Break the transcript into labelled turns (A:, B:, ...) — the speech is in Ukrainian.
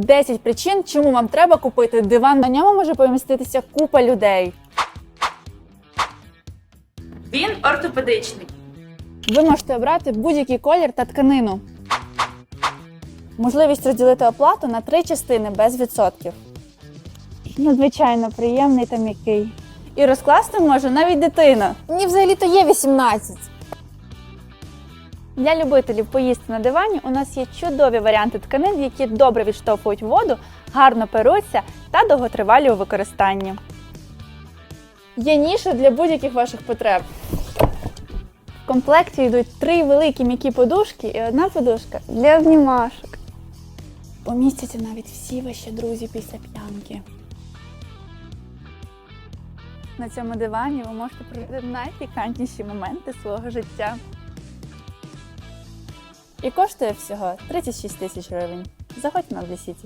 A: 10 причин, чому вам треба купити диван. На ньому може поміститися купа людей.
B: Він ортопедичний.
A: Ви можете обрати будь-який колір та тканину. Можливість розділити оплату на три частини без відсотків. Надзвичайно приємний та м'який. І розкласти може навіть дитина.
C: Мені взагалі-то є 18.
A: Для любителів поїсти на дивані у нас є чудові варіанти тканин, які добре відштовхують воду, гарно перуться та довготривалі у використанні. Є ніша для будь-яких ваших потреб. В комплекті йдуть три великі м'які подушки і одна подушка для обнімашок. Помістяться навіть всі ваші друзі після п'янки. На цьому дивані ви можете прожити найпікантніші моменти свого життя. І коштує всього 36 тисяч гривень. Заходь на Сіті.